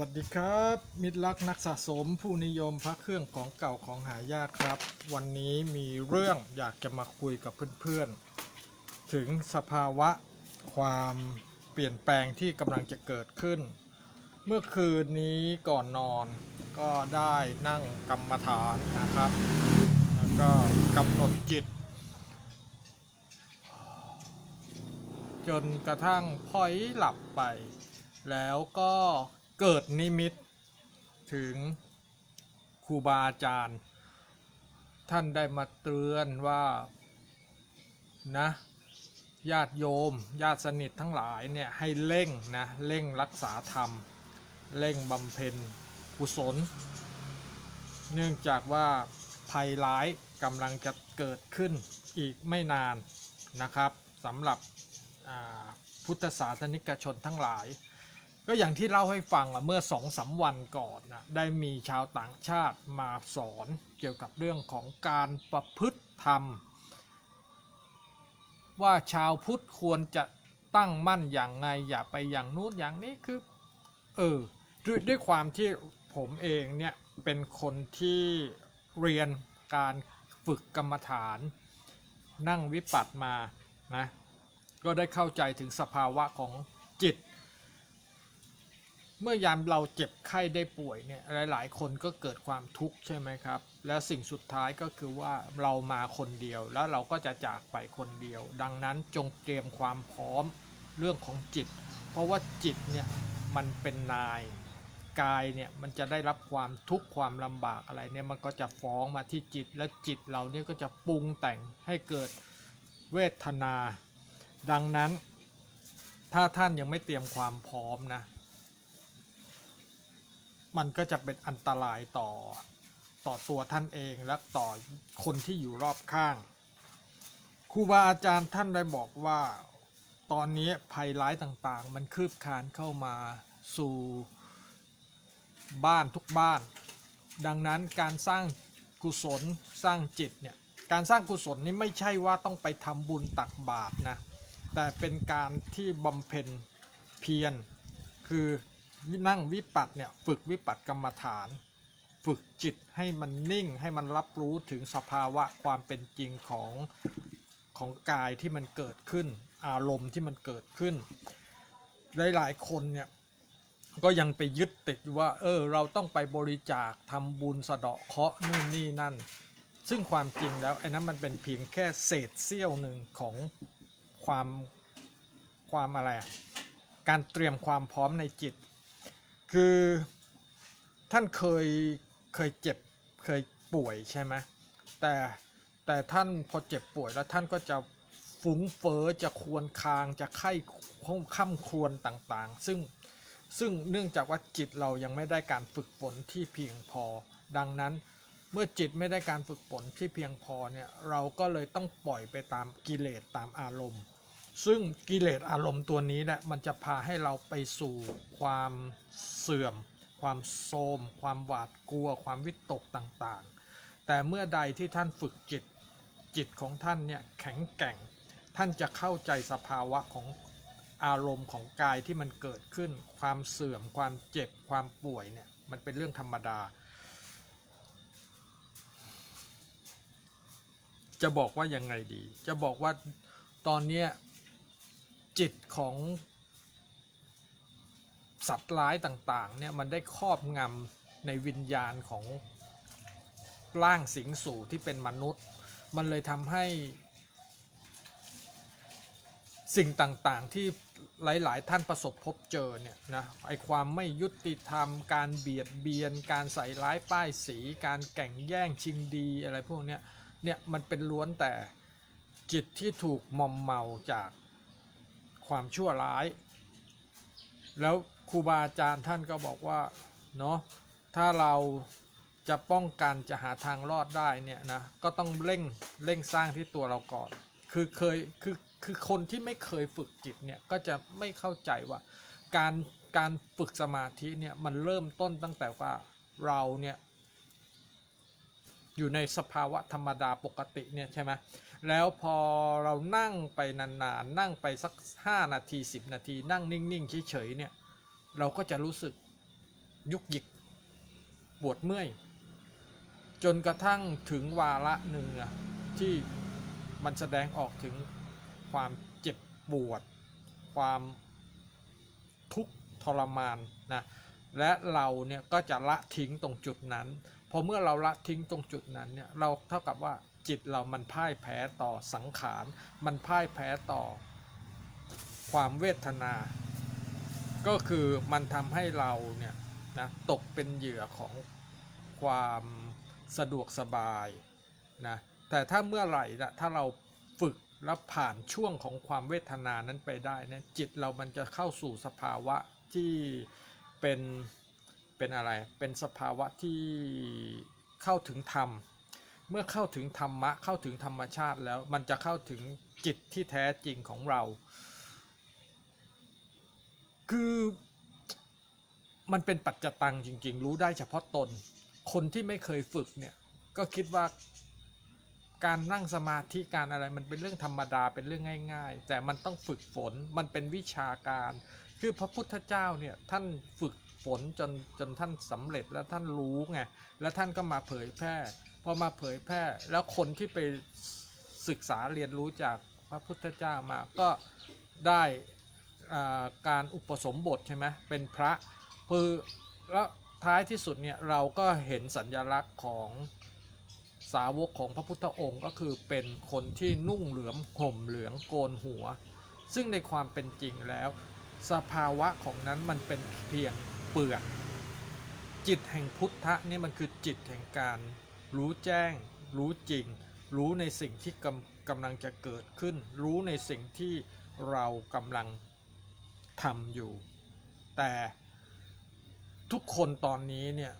วัสดีครับ มิตรรักนักสะสมผู้นิยมพระเครื่องของเก่าของหายากครับ วันนี้มีเรื่องอยากจะมาคุยกับเพื่อนๆ ถึงสภาวะความเปลี่ยนแปลงที่กำลังจะเกิดขึ้น เมื่อคืนนี้ก่อนนอนก็ได้นั่งกรรมฐานนะครับ แล้วก็กำหนดจิต จนกระทั่งพลอยหลับไปแล้วก็ เกิดนิมิตถึงครูบาอาจารย์ ท่านได้มาเตือนว่านะญาติโยม ญาติสนิททั้งหลายเนี่ยให้เร่งนะเร่งรักษาธรรม เร่งบำเพ็ญกุศล เนื่องจากว่าภัยร้ายกำลังจะเกิดขึ้นอีกไม่นานนะครับสำหรับพุทธศาสนิกชนทั้งหลาย ก็อย่างที่เล่าให้ฟังอะเมื่อสองสามวันก่อนนะได้มีชาวต่างชาติมาสอนเกี่ยวกับเรื่องของการประพฤติธรรม ว่าชาวพุทธควรจะตั้งมั่นอย่างไงอย่าไปอย่างนู้นอย่างนี้คือเออด้วยด้วยความที่ผมเองเนี่ยเป็นคนที่เรียนการฝึกกรรมฐาน นั่งวิปัสสมานะก็ได้เข้าใจถึงสภาวะของจิต เมื่อยามเราเจ็บไข้ได้ป่วยเนี่ยหลาย ๆ คนก็เกิดความทุกข์ใช่ไหมครับ และสิ่งสุดท้ายก็คือว่าเรามาคนเดียวแล้วเราก็จะจากไปคนเดียว ดังนั้นจงเตรียมความพร้อมเรื่องของจิต เพราะว่าจิตเนี่ยมันเป็นนายกายเนี่ยมันจะได้รับความทุกข์ความลำบากอะไรเนี่ยมันก็จะฟ้องมาที่จิตและจิตเราเนี่ยก็จะปรุงแต่งให้เกิดเวทนา ดังนั้น ถ้าท่านยังไม่เตรียมความพร้อมนะ มันก็จะเป็นอันตรายต่อต่อตัวท่านเองและต่อคนที่อยู่รอบข้างครูบาอาจารย์ท่านได้บอกว่าตอนนี้ภัยร้ายต่างๆ มันคืบคลานเข้ามาสู่บ้านทุกบ้าน ดังนั้นการสร้างกุศลสร้างจิตเนี่ยการสร้างกุศลนี่ไม่ใช่ว่าต้องไปทำบุญตักบาตรนะแต่เป็นการที่บำเพ็ญเพียรคือ นั่งวิปัสสเนี่ยฝึกวิปัสสกรรมฐาน ฝึกจิตให้มันนิ่งให้มันรับรู้ถึงสภาวะความเป็นจริงของของกายที่มันเกิดขึ้น อารมณ์ที่มันเกิดขึ้น หลายๆคนเนี่ยก็ยังไปยึดติดว่า เออ เราต้องไปบริจาคทำบุญสะเดาะเคาะนู่นนี่นั่น ซึ่งความจริงแล้วไอ้นั้นมันเป็นเพียงแค่เศษเสี้ยวหนึ่งของความความอะไร การเตรียมความพร้อมในจิต คือท่านเคยเคยเจ็บเคยป่วยใช่ไหมแต่แต่ท่านพอเจ็บป่วยแล้วท่านก็จะฟุ้งเฟอ้อจะควรคางจะไข้ข้ามครวญต่างๆ ซึ่งซึ่งเนื่องจากว่าจิตเรายังไม่ได้การฝึกฝนที่เพียงพอ ดังนั้นเมื่อจิตไม่ได้การฝึกฝนที่เพียงพอเนี่ยเราก็เลยต้องปล่อยไปตามกิเลสตามอารมณ์ ซึ่งกิเลสอารมณ์ตัวนี้แหละมันจะพาให้เราไปสู่ความเสื่อม ความโทมความหวาดกลัว ความวิตกต่างๆ แต่เมื่อใดที่ท่านฝึกจิตจิตของท่านเนี่ยแข็งแกร่ง ท่านจะเข้าใจสภาวะของอารมณ์ของกายที่มันเกิดขึ้น ความเสื่อม ความเจ็บ ความป่วยเนี่ยมันเป็นเรื่องธรรมดา จะบอกว่ายังไงดี จะบอกว่าตอนเนี้ย จิตของสัตว์ร้ายต่างๆเนี่ยมันได้ครอบงำในวิญญาณของร่างสิงสู่ที่เป็นมนุษย์ มันเลยทำให้ สิ่งต่างๆที่หลายๆ ท่านประสบพบเจอเนี่ยนะไอความไม่ยุติธรรม การเบียดเบียน การใส่ร้ายป้ายสี การแก่งแย่งชิงดีอะไรพวกเนี้ยเนี่ยมันเป็นล้วนแต่จิตที่ถูกมอมเมาจาก ความชั่วร้าย แล้วครูบาอาจารย์ท่านก็บอกว่าเนาะถ้าเราจะป้องกันจะหาทางรอดได้เนี่ยนะก็ต้องเร่งเร่งสร้างที่ตัวเราก่อน คือเคยคือคือคนที่ไม่เคยฝึกจิตเนี่ยก็จะไม่เข้าใจว่า การการฝึกสมาธิเนี่ยมันเริ่มต้นตั้งแต่ว่าเราเนี่ยอยู่ในสภาวะธรรมดาปกติเนี่ยใช่ไหม แล้วพอเรานั่งไปนานๆ นั่งไปสัก 5 นาที 10 นาที นั่งนิ่ง ๆ เฉย ๆ เนี่ย เราก็จะรู้สึกยุกยิกปวดเมื่อย จนกระทั่งถึงวาระหนึ่งอะที่มันแสดงออกถึงความเจ็บปวด ความทุกข์ทรมานนะและเราเนี่ยก็จะละทิ้งตรงจุดนั้น พอเมื่อเราละทิ้งตรงจุดนั้นเนี่ยเราเท่ากับว่า จิตเรามันพ่ายแพ้ต่อสังขาร มันพ่ายแพ้ต่อ ความเวทนา ก็คือมันทำให้เราเนี่ยนะตกเป็นเหยื่อของความสะดวกสบายนะแต่ถ้าเมื่อไหร่นะถ้าเราฝึกแล้วผ่านช่วงของความเวทนานั้นไปได้เนี่ยจิตเรามันจะเข้าสู่สภาวะที่เป็นเป็นอะไร เป็นสภาวะที่เข้าถึงธรรม เมื่อเข้าถึงธรรมะเข้าถึงธรรมชาติแล้วมันจะเข้าถึงจิตที่แท้จริงของเรา คือมันเป็นปัจจตังจริง ๆ รู้ได้เฉพาะตน คนที่ไม่เคยฝึกเนี่ยก็คิดว่าการนั่งสมาธิการอะไรมันเป็นเรื่องธรรมดาเป็นเรื่องง่าย ๆ แต่มันต้องฝึกฝนมันเป็นวิชาการ คือพระพุทธเจ้าเนี่ยท่านฝึกฝนจนจนท่านสำเร็จแล้วท่านรู้ไงแล้วท่านก็มาเผยแพร่ พอมาเผยแพร่แล้วคนที่ไปศึกษาเรียนรู้จากพระพุทธเจ้ามาก็ได้การอุปสมบทใช่ไหมเป็นพระคือแล้วท้ายที่สุดเนี่ยเราก็เห็นสัญญลักษณ์ของสาวกของพระพุทธองค์ก็คือเป็นคนที่นุ่งเหลืองห่มเหลืองโกนหัว ซึ่งในความเป็นจริงแล้ว สภาวะของนั้นมันเป็นเพียงเปลือก จิตแห่งพุทธะนี่มันคือจิตแห่งการ รู้แจ้ง รู้จริง รู้ในสิ่งที่กำกำลังจะเกิดขึ้น รู้ในสิ่งที่เรากำลังทำอยู่ แต่ทุกคนตอนนี้เนี่ย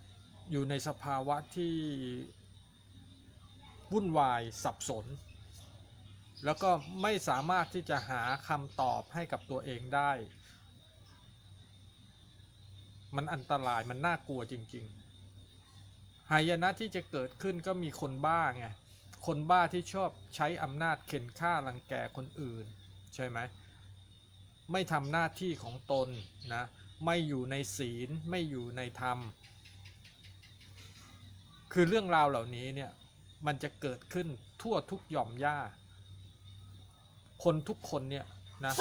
อยู่ในสภาวะที่วุ่นวายสับสน แล้วก็ไม่สามารถที่จะหาคำตอบให้กับตัวเองได้ มันอันตรายมันน่ากลัวจริง ๆายนะที่จะเกิดขึ้นก็มีคนบ้าไง คนบ้าที่ชอบใช้อำนาจเข็นฆ่ารังแกคนอื่น ใช่ไหม ไม่ทำหน้าที่ของตนนะ ไม่อยู่ในศีล ไม่อยู่ในธรรม คือเรื่องราวเหล่านี้เนี่ย มันจะเกิดขึ้นทั่วทุกหย่อมหญ้าคนทุกคนเนี่ยนะ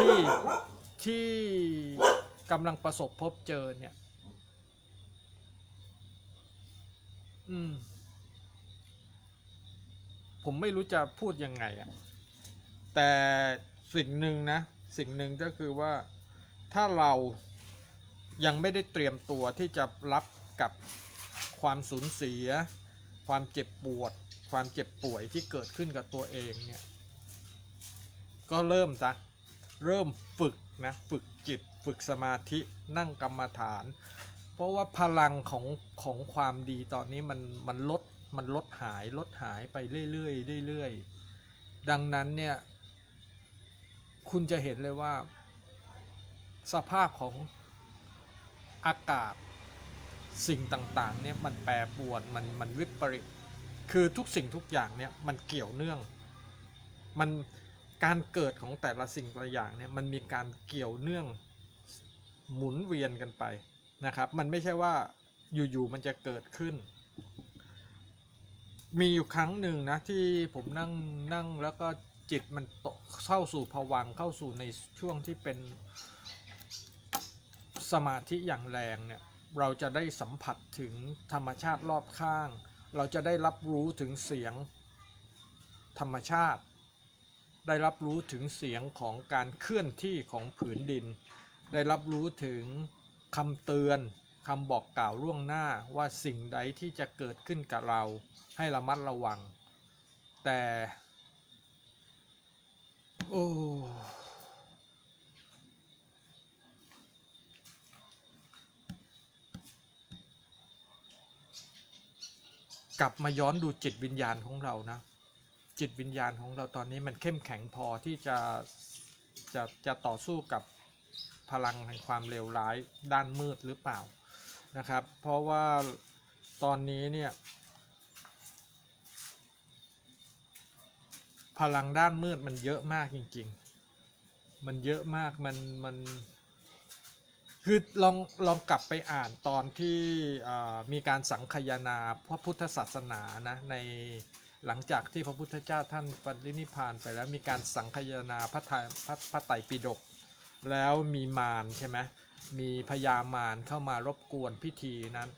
ที่ที่กำลังประสบพบเจอเนี่ย อืม ผมไม่รู้จะพูดยังไงอะแต่สิ่งหนึ่งนะ สิ่งหนึ่งก็คือว่าถ้าเรายังไม่ได้เตรียมตัวที่จะรับกับความสูญเสีย ความเจ็บปวด ความเจ็บป่วยที่เกิดขึ้นกับตัวเองเนี่ย ก็เริ่มซะเริ่มฝึกนะ ฝึกจิต ฝึกสมาธิ นั่งกรรมฐาน เพราะว่าพลังของของความดีตอนนี้มันมันลดมันลดหายลดหายไปเรื่อยๆเรื่อยๆดังนั้นเนี่ยคุณจะเห็นเลยว่า สภาพของอากาศสิ่งต่างๆเนี่ยมันแปรปรวนมันมันวิปริตคือทุกสิ่งทุกอย่างเนี่ยมันเกี่ยวเนื่อง มันการเกิดของแต่ละสิ่งแต่ละอย่างเนี่ยมันมีการเกี่ยวเนื่องหมุนเวียนกันไป นะครับ มันไม่ใช่ว่าอยู่ๆมันจะเกิดขึ้น มีอยู่ครั้งหนึ่งนะที่ผมนั่งนั่งแล้วก็จิตมันตกเข้าสู่ภวังเข้าสู่ในช่วงที่เป็นสมาธิอย่างแรงเนี่ยเราจะได้สัมผัสถึงธรรมชาติรอบข้าง เราจะได้รับรู้ถึงเสียงธรรมชาติ ได้รับรู้ถึงเสียงของการเคลื่อนที่ของผืนดิน ได้รับรู้ถึง คำเตือนคำบอกกล่าวล่วงหน้าว่าสิ่งใดที่จะเกิดขึ้นกับเราให้ระมัดระวัง แต่ โอ้กลับมาย้อนดูจิตวิญญาณของเรานะ จิตวิญญาณของเราตอนนี้มันเข้มแข็งพอที่จะจะจะต่อสู้กับ พลังแห่งความเลวร้ายด้านมืดหรือเปล่านะครับ เพราะว่าตอนนี้เนี่ยพลังด้านมืดมันเยอะมากจริง ๆ มันเยอะมากมันมันคือลองลองกลับไปอ่านตอนที่มีการสังคายนาพระพุทธศาสนานะในหลังจากที่พระพุทธเจ้าท่านปรินิพพานไปแล้วมีการสังคายนาพระไตรพระไตรปิฎก แล้วมีมารใช่ไหมมีพญามารเข้ามารบกวนพิธีนั้น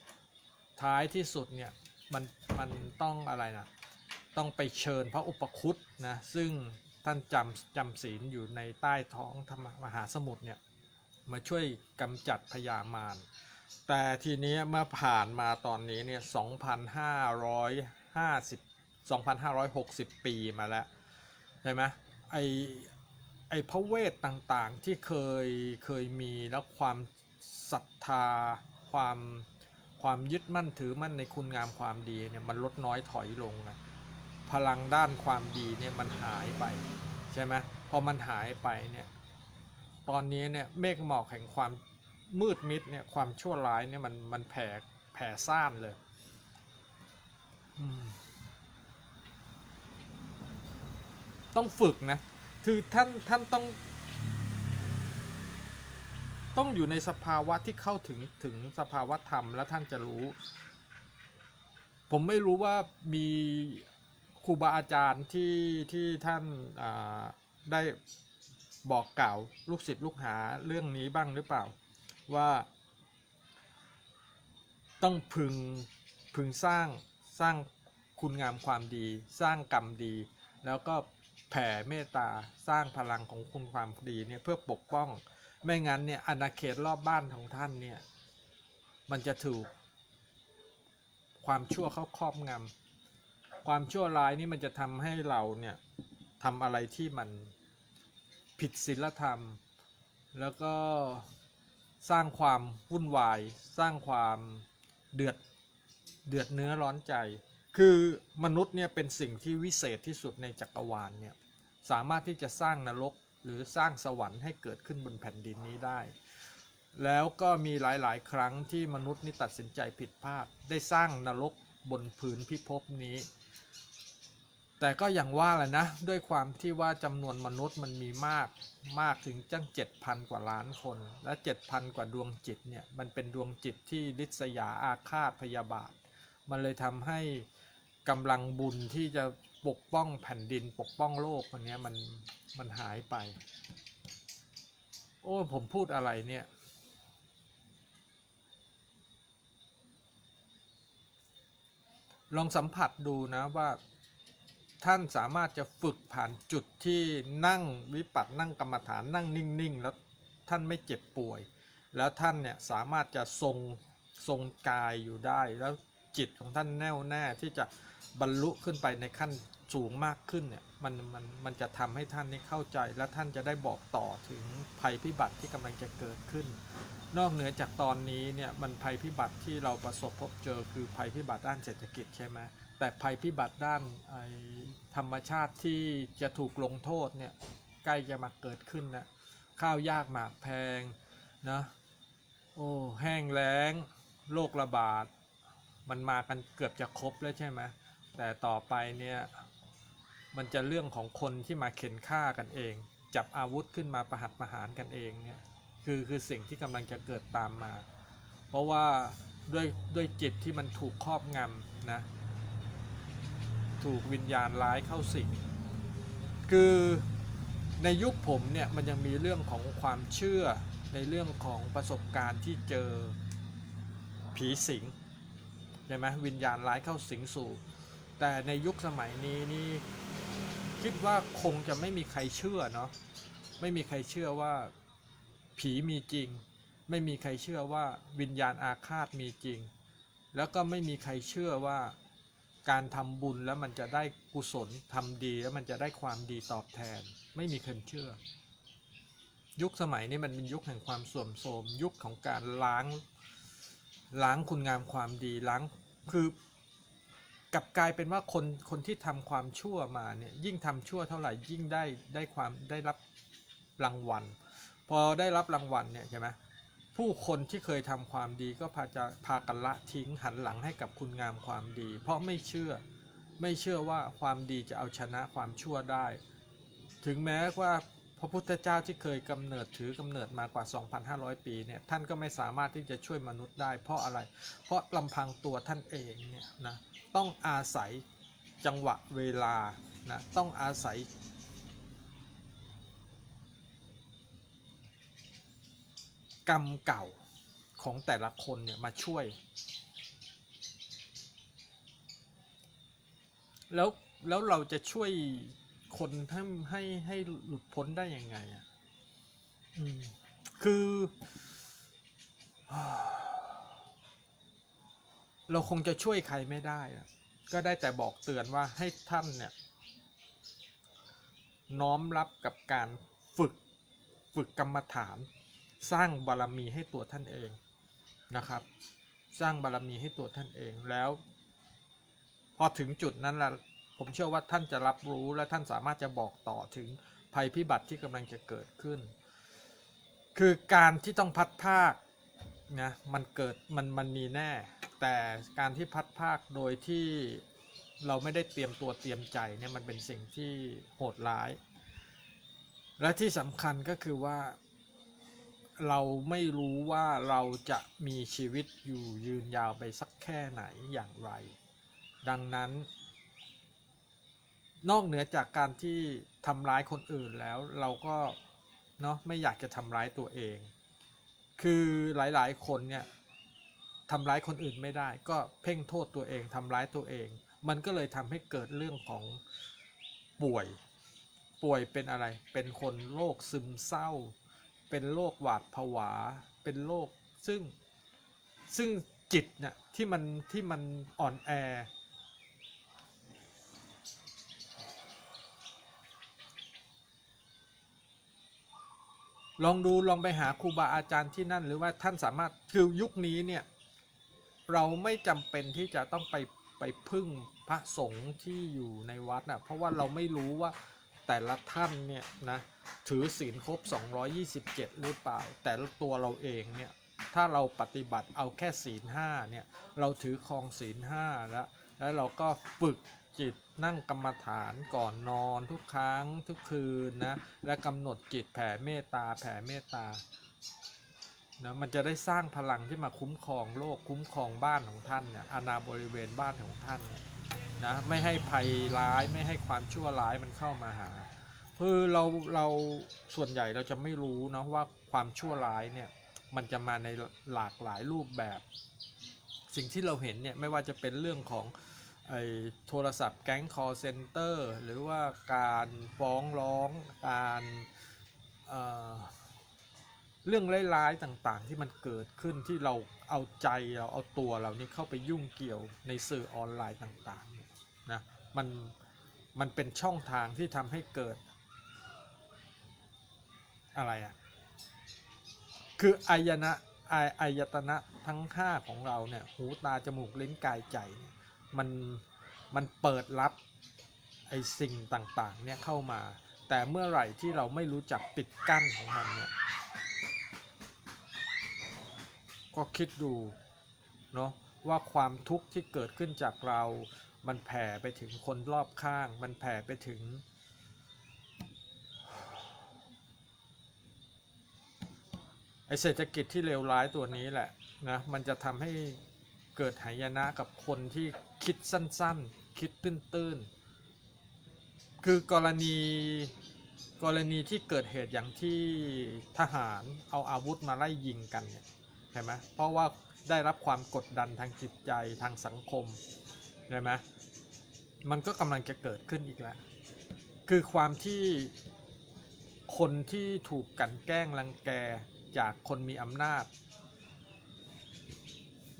ท้ายที่สุดเนี่ยมันมันต้องอะไรนะต้องไปเชิญพระอุปคุตนะซึ่งท่านจำจำศีลอยู่ในใต้ท้องธรรมมหาสมุทรเนี่ยมาช่วยกำจัดพยามาร แต่ทีนี้เมื่อผ่านมาตอนนี้เนี่ย 2,550 2,560 ปีมาแล้ว ใช่ไหมไอ ไอพระเวทต่างๆที่เคยเคยมีแล้วความศรัทธาความความยึดมั่นถือมั่นในคุณงามความดีเนี่ยมันลดน้อยถอยลงนะพลังด้านความดีเนี่ยมันหายไปใช่ไหมพอมันหายไปเนี่ยตอนนี้เนี่ยเมฆหมอกแห่งความมืดมิดเนี่ยความชั่วร้ายเนี่ยมันมันแผ่แผ่ซ่านเลยต้องฝึกนะ คือท่านท่านต้อง ต้องอยู่ในสภาวะที่เข้าถึงถึงสภาวะธรรมแล้วท่านจะรู้ ผมไม่รู้ว่ามีครูบาอาจารย์ที่ที่ท่านได้บอกกล่าวลูกศิษย์ลูกหาเรื่องนี้บ้างหรือเปล่าว่าต้องพึงพึงสร้างสร้างคุณงามความดี สร้างกรรมดี แล้วก็ แผ่เมตตาสร้างพลังของคุณความดีเนี่ยเพื่อปกป้อง ไม่งั้นเนี่ยอาณาเขตรอบบ้านของท่านเนี่ยมันจะถูก ความชั่วเข้าครอบงำความชั่วร้ายนี่มันจะทำให้เราเนี่ยทำอะไรที่มันผิดศีลธรรม แล้วก็สร้างความวุ่นวาย สร้างความเดือดเดือดเนื้อร้อนใจ คือมนุษย์เนี่ยเป็นสิ่งที่วิเศษที่สุดในจักรวาลเนี่ยสามารถที่จะสร้างนรกหรือสร้างสวรรค์ให้เกิดขึ้นบนแผ่นดินนี้ได้ แล้วก็มีหลายๆ ครั้งที่มนุษย์นี่ตัดสินใจผิดพลาดได้สร้างนรกบนผืนพิภพนี้ แต่ก็อย่างว่าแหละนะ ด้วยความที่ว่าจำนวนมนุษย์มันมีมากมากถึงจังเจ็ดพันกว่าล้านคน และเจ็ดพันกว่าดวงจิตเนี่ยมันเป็นดวงจิตที่ริษยาอาฆาตพยาบาท มันเลยทำให้ กำลังบุญที่จะปกป้องแผ่นดินปกป้องโลกคนนี้มันมันหายไป โอ้ผมพูดอะไรเนี่ย ลองสัมผัสดูนะว่าท่านสามารถจะฝึกผ่านจุดที่นั่งวิปัสสนั่งกรรมฐานนั่งนิ่ง ๆ แล้วท่านไม่เจ็บป่วย แล้วท่านเนี่ยสามารถจะทรงทรงกายอยู่ได้แล้ว จิตของท่านแน่วแน่ที่จะบรรลุขึ้นไปในขั้นสูงมากขึ้นเนี่ยมันมันมันจะทำให้ท่านนี่เข้าใจ และท่านจะได้บอกต่อถึงภัยพิบัติที่กำลังจะเกิดขึ้น นอกเหนือจากตอนนี้เนี่ยมันภัยพิบัติที่เราประสบพบเจอคือภัยพิบัติด้านเศรษฐกิจใช่ไหมแต่ภัยพิบัติด้านธรรมชาติที่จะถูกลงโทษเนี่ยใกล้จะมาเกิดขึ้นนะข้าวยากหมากแพงนะโอ้แห้งแล้งโรคระบาด มันมากันเกือบจะครบแล้วใช่ไหมแต่ต่อไปเนี่ยมันจะเรื่องของคนที่มาเข็นฆ่ากันเอง จับอาวุธขึ้นมาประหัตประหารกันเองเนี่ยคือคือสิ่งที่กำลังจะเกิดตามมา เพราะว่าด้วยด้วยจิตที่มันถูกครอบงำนะถูกวิญญาณร้ายเข้าสิงคือในยุคผมเนี่ยมันยังมีเรื่องของความเชื่อในเรื่องของประสบการณ์ที่เจอผีสิง ใช่ไหมวิญญาณร้ายเข้าสิงสู่ แต่ในยุคสมัยนี้นี่คิดว่าคงจะไม่มีใครเชื่อเนาะไม่มีใครเชื่อว่าผีมีจริง ไม่มีใครเชื่อว่าวิญญาณอาฆาตมีจริง แล้วก็ไม่มีใครเชื่อว่าการทำบุญแล้วมันจะได้กุศลทำดีแล้วมันจะได้ความดีตอบแทน ไม่มีคนเชื่อ ยุคสมัยนี้มันเป็นยุคแห่งความเสื่อมโทรมยุคของการล้าง ล้างคุณงามความดีล้างคือกลับกลายเป็นว่าคนคนที่ทำความชั่วมาเนี่ยยิ่งทำชั่วเท่าไหร่ยิ่งได้ได้ความได้รับรางวัล พอได้รับรางวัลเนี่ยใช่ไหมผู้คนที่เคยทำความดีก็พาจะพากันละทิ้งหันหลังให้กับคุณงามความดี เพราะไม่เชื่อไม่เชื่อว่าความดีจะเอาชนะความชั่วได้ ถึงแม้ว่า พระพุทธเจ้าที่เคยกำเนิดถือกำเนิดมากว่า 2,500 ปีเนี่ยท่านก็ไม่สามารถที่จะช่วยมนุษย์ได้ เพราะอะไร เพราะลำพังตัวท่านเองเนี่ยนะต้องอาศัยจังหวะเวลานะต้องอาศัย กรรมเก่าของแต่ละคนเนี่ยมาช่วย แล้วแล้วเราจะช่วย คนให้ให้ให้หลุดพ้นได้ยังไงอะอืมคือ เราคงจะช่วยใครไม่ได้อะก็ได้แต่บอกเตือนว่าให้ท่านเนี่ย น้อมรับกับการฝึกฝึกกรรมฐาน สร้างบารมีให้ตัวท่านเองนะครับ สร้างบารมีให้ตัวท่านเองแล้ว พอถึงจุดนั้นละ ผมเชื่อว่าท่านจะรับรู้และท่านสามารถจะบอกต่อถึงภัยพิบัติที่กำลังจะเกิดขึ้น คือการที่ต้องพัดภาคนะมันเกิดมันมันมีแน่ แต่การที่พัดภาคโดยที่เราไม่ได้เตรียมตัวเตรียมใจเนี่ยมันเป็นสิ่งที่โหดร้าย และที่สำคัญก็คือว่า เราไม่รู้ว่าเราจะมีชีวิตอยู่ยืนยาวไปสักแค่ไหนอย่างไร ดังนั้น นอกเหนือจากการที่ทำร้ายคนอื่นแล้วเราก็เนาะไม่อยากจะทำร้ายตัวเอง คือหลายๆ คนเนี่ยทำร้ายคนอื่นไม่ได้ ก็เพ่งโทษตัวเองทำร้ายตัวเอง มันก็เลยทำให้เกิดเรื่องของป่วย ป่วยเป็นอะไร เป็นคนโรคซึมเศร้า เป็นโรคหวาดผวา เป็นโรคซึ่งซึ่งจิตเนี่ยที่มันที่มันอ่อนแอ ลองดูลองไปหาครูบาอาจารย์ที่นั่น หรือว่าท่านสามารถคือยุคนี้เนี่ยเราไม่จำเป็นที่จะต้องไปไปพึ่งพระสงฆ์ที่อยู่ในวัดนะเพราะว่าเราไม่รู้ว่าแต่ละท่านเนี่ยนะถือศีลครบ 227 หรือเปล่า แต่ละตัวเราเองเนี่ยถ้าเราปฏิบัติเอาแค่ศีลห้าเนี่ยเราถือครองศีลห้าแล้วแล้วเราก็ฝึก จิตนั่งกรรมฐานก่อนนอนทุกครั้งทุกคืนนะและกำหนดจิตแผ่เมตตาแผ่เมตตานะมันจะได้สร้างพลังที่มาคุ้มครองโลกคุ้มครองบ้านของท่านเนี่ยอาณาบริเวณบ้านของท่านนนะไม่ให้ภัยร้ายไม่ให้ความชั่วร้ายมันเข้ามาหาคือเราเราส่วนใหญ่เราจะไม่รู้นะว่าความชั่วร้ายเนี่ยมันจะมาในหลากหลายรูปแบบ สิ่งที่เราเห็นเนี่ยไม่ว่าจะเป็นเรื่องของ ไอ้โทรศัพท์แก๊ง call center หรือว่าการฟ้องร้องการเเรื่องร้ายๆต่างๆ ที่มันเกิดขึ้นที่เราเอาใจเราเอาตัวเรานี่เข้าไปยุ่งเกี่ยวในสื่อออนไลน์ต่างๆนะมันมันเป็นช่องทางที่ทำให้เกิด อะไรอะคืออายนะอายอายตนะทั้งห้าของเราเนี่ยหูตาจมูกลิ้นกายใจเนี่ย มันมันเปิดรับไอสิ่งต่างๆเนี่ยเข้ามา แต่เมื่อไหร่ที่เราไม่รู้จักปิดกั้นของมันเนี่ยก็คิดดูเนาะว่าความทุกข์ที่เกิดขึ้นจากเรา มันแผ่ไปถึงคนรอบข้าง มันแผ่ไปถึง ไอเศรษฐกิจที่เลวร้ายตัวนี้แหละนะ มันจะทำให้ เกิดหายนะกับคนที่คิดสั้นๆ คิดตื้นๆ คือกรณีกรณีที่เกิดเหตุอย่างที่ทหารเอาอาวุธมาไล่ยิงกันเนี่ยใช่ไหมเพราะว่าได้รับความกดดันทางจิตใจทางสังคมใช่ไหมมันก็กำลังจะเกิดขึ้นอีกแล้ว คือความที่คนที่ถูกกลันแกล้งรังแกจากคนมีอำนาจ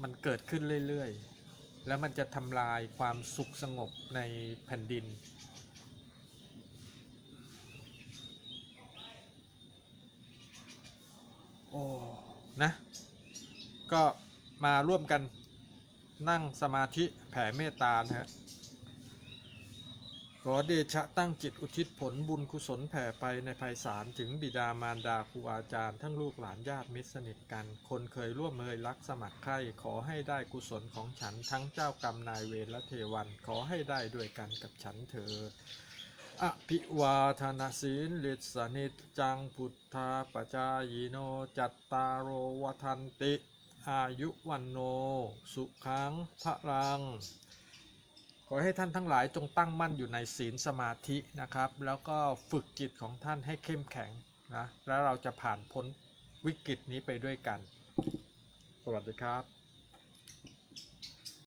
มันเกิดขึ้นเรื่อยๆ แล้วมันจะทำลายความสุขสงบในแผ่นดิน โอ้ นะ ก็มาร่วมกันนั่งสมาธิแผ่เมตตานะฮะ ขอเดชะตั้งจิตอุทิศผลบุญกุศลแผ่ไปในภัยสารถึงบิดามารดาครูอาจารย์ทั้งลูกหลานญาติมิตรสนิทกัน คนเคยร่วมเมยรักสมัครใคร่ขอให้ได้กุศลของฉันทั้งเจ้ากรรมนายเวรและเทวันขอให้ได้ด้วยกันกับฉันเถิดอภิวาทนาศีลลิสนิจจังพุทธาปจายโนจัตตารโอวทันติ อายุวันโน สุขังพระรัง ขอให้ท่านทั้งหลายจงตั้งมั่นอยู่ในศีลสมาธินะครับ แล้วก็ฝึกจิตของท่านให้เข้มแข็งนะ แล้วเราจะผ่านพ้นวิกฤตนี้ไปด้วยกัน สวัสดีครับ